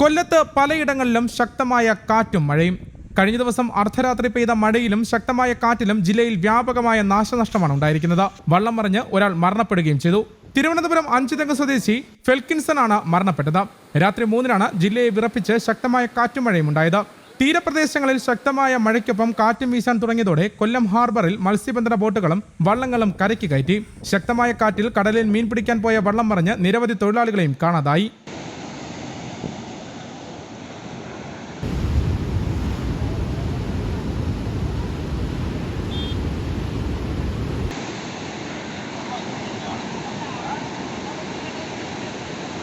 കൊല്ലത്ത് പലയിടങ്ങളിലും ശക്തമായ കാറ്റും മഴയും. കഴിഞ്ഞ ദിവസം അർദ്ധരാത്രി പെയ്ത മഴയിലും ശക്തമായ കാറ്റിലും ജില്ലയിൽ വ്യാപകമായ നാശനഷ്ടമാണ് ഉണ്ടായിരിക്കുന്നത്. വള്ളം മറിഞ്ഞ് ഒരാൾ മരണപ്പെടുകയും ചെയ്തു. തിരുവനന്തപുരം അഞ്ചുതെങ്ങ് സ്വദേശി ഫെൽക്കിൻസൺ ആണ് മരണപ്പെട്ടത്. രാത്രി മൂന്നിനാണ് ജില്ലയെ വിറപ്പിച്ച് ശക്തമായ കാറ്റും മഴയും ഉണ്ടായത്. തീരപ്രദേശങ്ങളിൽ ശക്തമായ മഴയ്ക്കൊപ്പം കാറ്റും വീശാൻ തുടങ്ങിയതോടെ കൊല്ലം ഹാർബറിൽ മത്സ്യബന്ധന ബോട്ടുകളും വള്ളങ്ങളും കരയ്ക്ക് കയറ്റി. ശക്തമായ കാറ്റിൽ കടലിൽ മീൻ പിടിക്കാൻ പോയ വള്ളം മറിഞ്ഞ് നിരവധി തൊഴിലാളികളെയും കാണാതായി.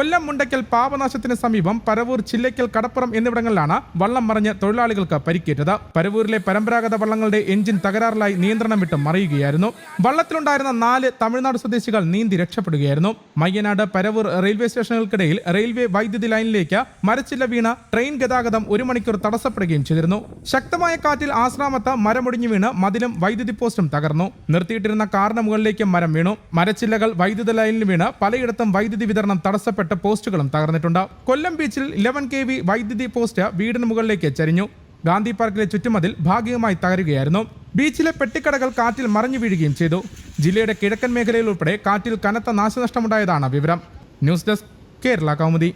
കൊല്ലം മുണ്ടയ്ക്കൽ പാപനാശത്തിന് സമീപം പരവൂർ ചില്ലയ്ക്കൽ കടപ്പുറം എന്നിവിടങ്ങളിലാണ് വള്ളം മറിഞ്ഞ് തൊഴിലാളികൾക്ക് പരിക്കേറ്റത്. പരവൂരിലെ പരമ്പരാഗത വള്ളങ്ങളുടെ എഞ്ചിൻ തകരാറിലായി നിയന്ത്രണം വിട്ട് മറിയുകയായിരുന്നു. വള്ളത്തിലുണ്ടായിരുന്ന നാല് തമിഴ്നാട് സ്വദേശികൾ നീന്തി രക്ഷപ്പെടുകയായിരുന്നു. മയ്യനാട് പരവൂർ റെയിൽവേ സ്റ്റേഷനുകൾക്കിടയിൽ റെയിൽവേ വൈദ്യുതി ലൈനിലേക്ക് മരച്ചില്ല വീണ ട്രെയിൻ ഗതാഗതം ഒരു മണിക്കൂർ തടസ്സപ്പെടുകയും ചെയ്തിരുന്നു. ശക്തമായ കാറ്റിൽ ആശ്രാമത്ത് മരമൊടിഞ്ഞു വീണ് മതിലും വൈദ്യുതി പോസ്റ്റും തകർന്നു. നിർത്തിയിട്ടിരുന്ന കാറിന് മുകളിലേക്ക് മരം വീണു. മരച്ചില്ലകൾ വൈദ്യുതി ലൈനിൽ വീണ് പലയിടത്തും വൈദ്യുതി വിതരണം തടസ്സപ്പെട്ട്. പോസ്റ്റുകളും തകർന്നിട്ടുണ്ട്. കൊല്ലം ബീച്ചിൽ ഇലവൻ കെ വി വൈദ്യുതി പോസ്റ്റ് വീടിന് മുകളിലേക്ക് ചരിഞ്ഞു. ഗാന്ധി പാർക്കിലെ ചുറ്റുമതിൽ ഭാഗികമായി തകരുകയായിരുന്നു. ബീച്ചിലെ പെട്ടിക്കടകൾ കാറ്റിൽ മറിഞ്ഞു വീഴുകയും ചെയ്തു. ജില്ലയുടെ കിഴക്കൻ മേഖലയിൽ ഉൾപ്പെടെ കാറ്റിൽ കനത്ത നാശനഷ്ടമുണ്ടായതാണ് വിവരം. News desk Kerala Kaumudi.